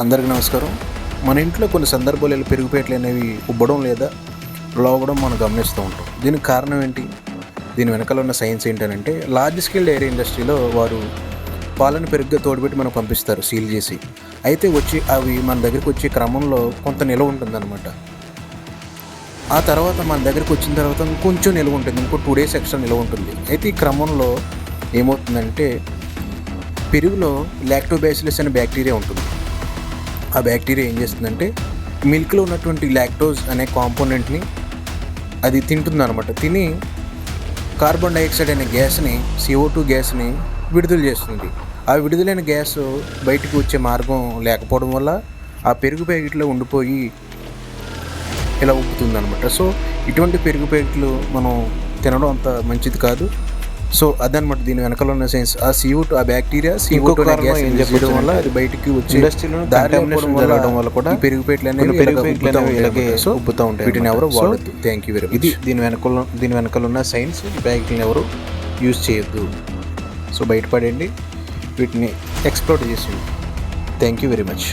అందరికీ నమస్కారం. మన ఇంట్లో కొన్ని సందర్భాలు పెరుగుపేటలు అనేవి ఉబ్బడం లేదా లోగడం మనం గమనిస్తూ ఉంటాం. దీనికి కారణం ఏంటి? దీని వెనకాల ఉన్న సైన్స్ ఏంటంటే లార్జ్ స్కేల్ డైరీ ఇండస్ట్రీలో వారు పాలను పెరుగుగా తోడుపెట్టి మనకు పంపిస్తారు సీల్ చేసి. అయితే వచ్చి అవి మన దగ్గరికి వచ్చే క్రమంలో కొంత నిల్వ ఉంటుందన్నమాట. ఆ తర్వాత మన దగ్గరికి వచ్చిన తర్వాత కొంచెం నిల్వ ఉంటుంది ఇంకో టూ డేస్ ఎక్స్ట్రా నిల్వ ఉంటుంది. అయితే ఈ క్రమంలో ఏమవుతుందంటే పెరుగులో లాక్టోబాసిలస్ అనే బ్యాక్టీరియా ఉంటుంది. ఆ బ్యాక్టీరియా ఏం చేస్తుందంటే మిల్క్లో ఉన్నటువంటి లాక్టోజ్ అనే కాంపోనెంట్ని అది తింటుందన్నమాట. తిని కార్బన్ డైఆక్సైడ్ అనే గ్యాస్ని సిఓ టూ గ్యాస్ని విడుదల చేస్తుంది. ఆ విడుదలైన గ్యాస్ బయటికి వచ్చే మార్గం లేకపోవడం వల్ల ఆ పెరుగు ప్యాకెట్లో ఉండిపోయి ఇలా ఉబ్బుతుంది అనమాట సో ఇటువంటి పెరుగు ప్యాకెట్లు మనం తినడం అంత మంచిది కాదు. సో అదనమాట దీని వెనకాల ఉన్న సైన్స్ ఆ సిఓ ఆ బ్యాక్టీరియా సిఓ గ్యాస్ ఏం చెప్పడం వల్ల అది బయటికి వచ్చి ఇండస్ట్రీలో జరగడం వల్ల కూడా ఈ పెరుగు ప్యాకెట్లు కొన్ని అనేవి పెరుగు ఇలాగ. సో ఉబ్బుతూ ఉంటాయి వీటిని ఎవరు వాడద్దు. థ్యాంక్ యూ వెరీ ఇది దీని వెనకాల దీని వెనకాల ఉన్న సైన్స్ ఈ ప్యాకెట్ని ఎవరు యూజ్ చేయొద్దు. సో బయటపడండి వీటిని ఎక్స్ప్లోర్ చేసి థ్యాంక్ యూ వెరీ మచ్